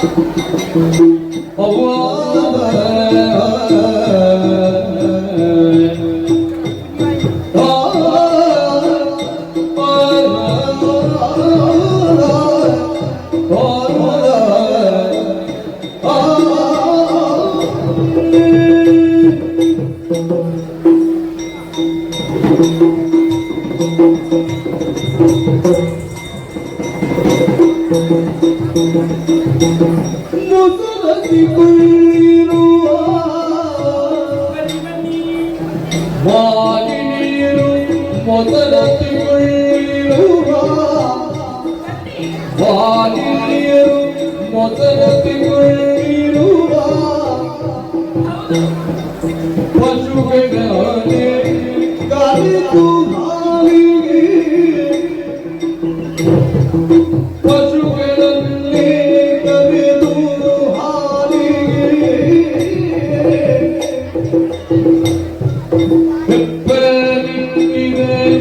Oh, نزلت كل روح معلن نزلت كل روح معلن نزلت كل روح وشوف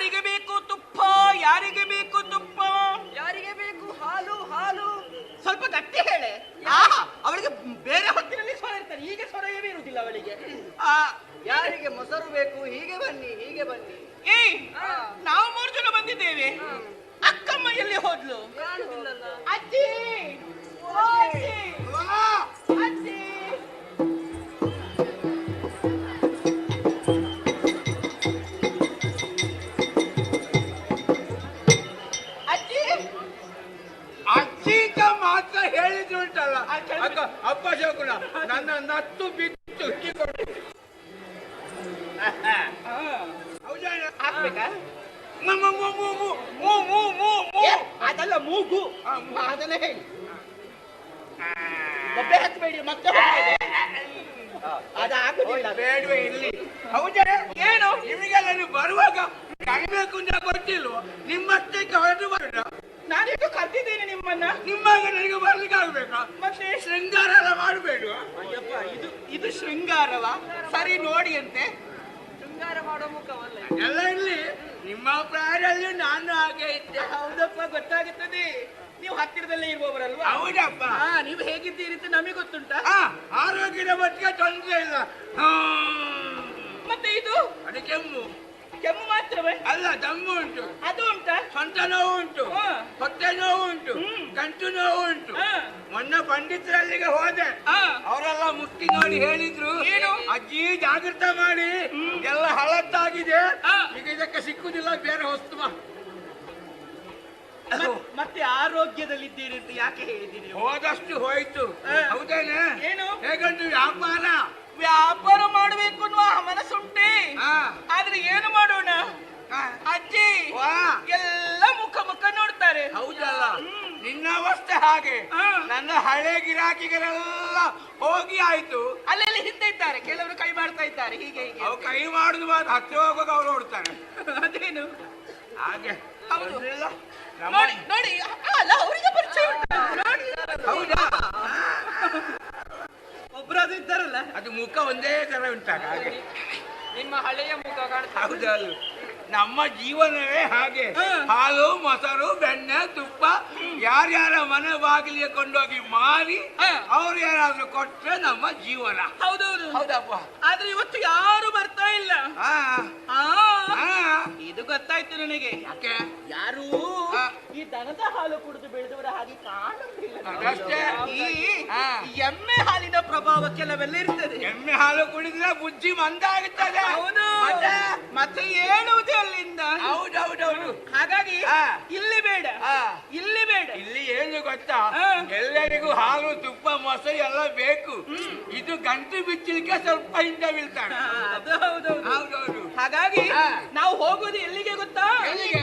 ಯಾರಿಗೆ ಬೇಕು ತುಪ್ಪ ಯಾರಿಗೆ ಬೇಕು ತುಪ್ಪ? ಯಾರಿಗೆ ಬೇಕು? ಹಾಲು ಹಾಲು. ಸ್ವಲ್ಪ ಗಟ್ಟಿ ಹೇಳೆ. ಅವಳಿಗೆ ಬೇರೆ ಹೊತ್ತಿನಲ್ಲಿ ಸ್ವರ ಇರ್ತಾರೆ ಈಗ ಸ್ವರವೇ ಇರುವುದಿಲ್ಲ ಅವಳಿಗೆ. ಯಾರಿಗೆ ಮೊಸರು ಬೇಕು? ಹೀಗೆ ಬನ್ನಿ ಹೀಗೆ ಬನ್ನಿ. ಏ ನಾವು ಮೂರು ಜನ ಬಂದಿದ್ದೇವೆ. ಅಕ್ಕಮ್ಮ ಎಲ್ಲಿ ಹೋದ್ಲು? ಅಪ್ಪ ಶೋಕುಣ ನನ್ನ ನತ್ತು ಬಿತ್ತು ಹಿಡಿಕೊಂಡು ಹಾಕ್ಬೇಕಾ? ಅದೆಲ್ಲ ಮೂಗು. ಅದೆಲ್ಲ ಹೇಳಿ. ಒಬ್ಬೆ ಹತ್ಬೇಡಿ ಮತ್ತೆ ಅದಾಗುದಿಲ್ಲ ಬೇಡವೆ ಇಲ್ಲಿ. ಹೌದಾ ಏನು? ನಿಮಗೆಲ್ಲ ನೀವು ಬರುವಾಗ ಕಣಿವೆ ಕುಂಜ ಗೊತ್ತಿಲ್ವ? ನಿಮ್ಮಷ್ಟಕ್ಕೆ ಹೊರಟು ಬರೋಣ. ಕರ್ದಿದ್ದೇನೆ ನಿಮ್ಮನ್ನ. ನಿಮ್ಮ ನನಗೆ ಬರ್ಲಿಕ್ಕೆ ಆಗ್ಬೇಕಾ? ಮತ್ತೆ? ಶೃಂಗಾರ ಎಲ್ಲ ಮಾಡಬೇಡ ಅಯ್ಯಪ್ಪ ಇದು ಇದು ಶೃಂಗಾರವ? ಸರಿ ನೋಡಿ ಅಂತೆ. ಶೃಂಗಾರ ಮಾಡೋ ಮುಖವಲ್ಲ ಎಲ್ಲ ಇಲ್ಲಿ ನಿಮ್ಮ ಪ್ರಾಯದಲ್ಲಿ ನಾನು ಹಾಗೆ ಇದ್ದೆ. ಹೌದಪ್ಪ ಗೊತ್ತಾಗುತ್ತದೆ. ನೀವು ಹತ್ತಿರದಲ್ಲೇ ಇರುವವರಲ್ವಾ? ಹೌದಪ್ಪ. ಹಾ ನೀವು ಹೇಗಿದ್ದೀರಿ ಅಂತ ನಮಗೆ ಗೊತ್ತುಂಟಾ? ಆರೋಗ್ಯದ ಮಟ್ಟಿಗೆ ತೊಂದರೆ ಇಲ್ಲ. ಮತ್ತೆ ಇದು? ಅದು ಕೆಮ್ಮು ಮಾತ್ರವೇ? ಅಲ್ಲ ದಮ್ಮು ಉಂಟು. ಅದು ಉಂಟಾ? ಸ್ವಂತ ನೋವು ಉಂಟು. ಹೊಟ್ಟೆ ನೋವು ಉಂಟು. ಗಂಟು ನೋವು ಉಂಟು. ಮೊನ್ನ ಪಂಡಿತರಲ್ಲಿಗೆ ಹೋದೆ. ಅವರೆಲ್ಲ ಮುಟ್ಟಿ ನೋಡಿ ಹೇಳಿದ್ರು. ಏನು? ಅಜ್ಜಿ ಜಾಗೃತ ಮಾಡಿ. ಎಲ್ಲ ಹಳತ್ತಾಗಿದೆ. ಈಗ ಇದಕ್ಕೆ ಸಿಕ್ಕುದಿಲ್ಲ ಬೇರೆ ವಸ್ತು ಮತ್ತೆ ಆರೋಗ್ಯದಲ್ಲಿ ಆರೋಗ್ಯದಲ್ಲಿದ್ದೀರಿ ಅಂತ ಯಾಕೆ ಹೇಳಿದ್ದೀರಿ? ಹೋದಷ್ಟು ಹೋಯ್ತು. ಹೌದೇನೆ? ಏನು? ಹೇಗಂದು ವ್ಯಾಪಾರ? ವ್ಯಾಪಾರ ಮಾಡಬೇಕು ಅನ್ನುವ ಮನಸ್ಸುಂಟೆ ಹಾ. ಆದ್ರೆ ಏನು ಮಾಡೋಣ ಹಾ. ಅಜ್ಜಿ ವಾ. ಎಲ್ಲ ಮುಖ ಮುಖ ನೋಡ್ತಾರೆ ಹೌದಲ್ಲ ಹ್ಮ್. ಅವಸ್ಥೆ ಹಾಗೆ. ನನ್ನ ಹಳೆ ಗಿರಾಕಿಗಳೆಲ್ಲ ಹೋಗಿ ಆಯ್ತು. ಅಲ್ಲೆಲ್ಲಿ ಹಿಂದೆ ಇದ್ದಾರೆ? ಕೆಲವರು ಕೈ ಮಾಡ್ತಾ ಇದ್ದಾರೆ. ಹೀಗೆ ಹೀಗೆ. ಅವ್ರು ಕೈ ಮಾಡುದು ಮಾತ್ರ. ಹತ್ತಿ ಹೋಗುವಾಗ ಅವ್ರು ಓಡ್ತಾರೆ. ಅದೇನು? ಹಾಗೆ. ಹೌದು. ನೋಡಿ ನೋಡಿ. ಅಲ್ಲ ಅವರಿಗೆ ಪರಿಚಯ ಹೌದಾ? ಒಬ್ಬರಾದ್ರೂ ಇದ್ದಾರಲ್ಲ? ಅದು ಮುಖ ಒಂದೇ ತರ ಉಂಟಾಗ ಹಾಗೆ. ನಿಮ್ಮ ಹಳೆಯ ಮುಖ ಕಾಣ್ತಾ ಹೌದಲ್ಲ. ನಮ್ಮ ಜೀವನವೇ ಹಾಗೆ. ಹಾಲು ಮೊಸರು ಬೆಣ್ಣೆ ತುಪ್ಪ ಯಾರ್ಯಾರ ಮನೆ ಬಾಗಿಲಿಗೆ ಕೊಂಡೋಗಿ ಮಾರಿ. ಅವ್ರು ಯಾರಾದ್ರೂ ಕೊಟ್ರೆ ನಮ್ಮ ಜೀವನ. ಹೌದೌದು ಹೌದಪ್ಪ. ಆದ್ರೆ ಇವತ್ತು ಯಾರು ಬರ್ತಾ ಇಲ್ಲ? ಹಾ. ಆ, ಹಾ. ಇದು ಗೊತ್ತಾಯ್ತು ನನಗೆ. ಯಾಕೆ? ಯಾರು ದನದ ಹಾಲು ಕುಡಿದು ಬೆಳೆದವರ ಹಾಗೆ ಕಾಣುವುದಿಲ್ಲ. ಅಷ್ಟೇ ಈ ಎಮ್ಮೆ ಹಾಲಿನ ಪ್ರಭಾವ ಕೆಲವೆಲ್ಲ ಇರ್ತದೆ. ಎಮ್ಮೆ ಹಾಲು ಕುಡಿದ್ರೆ ಬುಜ್ಜಿ ಮಂದಾಗುತ್ತದೆ. ಹೌದು. ಮತ್ತೆ? ಹೇಳುವುದು ಅಲ್ಲಿಂದ. ಹೌದೌದೌದು. ಹಾಗಾಗಿ ಇಲ್ಲಿ ಬೇಡ. ಇಲ್ಲಿ ಬೇಡ. ಇಲ್ಲಿ ಏನು ಗೊತ್ತಾ? ಎಲ್ಲರಿಗೂ ಹಾಲು ತುಪ್ಪ ಮೊಸರು ಎಲ್ಲ ಬೇಕು. ಇದು ಗಂಟು ಬಿಚ್ಚಲಿಕ್ಕೆ ಸ್ವಲ್ಪ ಹಿಂದೆ ಬೀಳ್ತಾನೆ ಅದು ಹೌದೌದು. ಹೌದು ಹಾಗಾಗಿ ನಾವು ಹೋಗೋದು ಎಲ್ಲಿಗೆ ಗೊತ್ತಾ? ಎಲ್ಲಿಗೆ?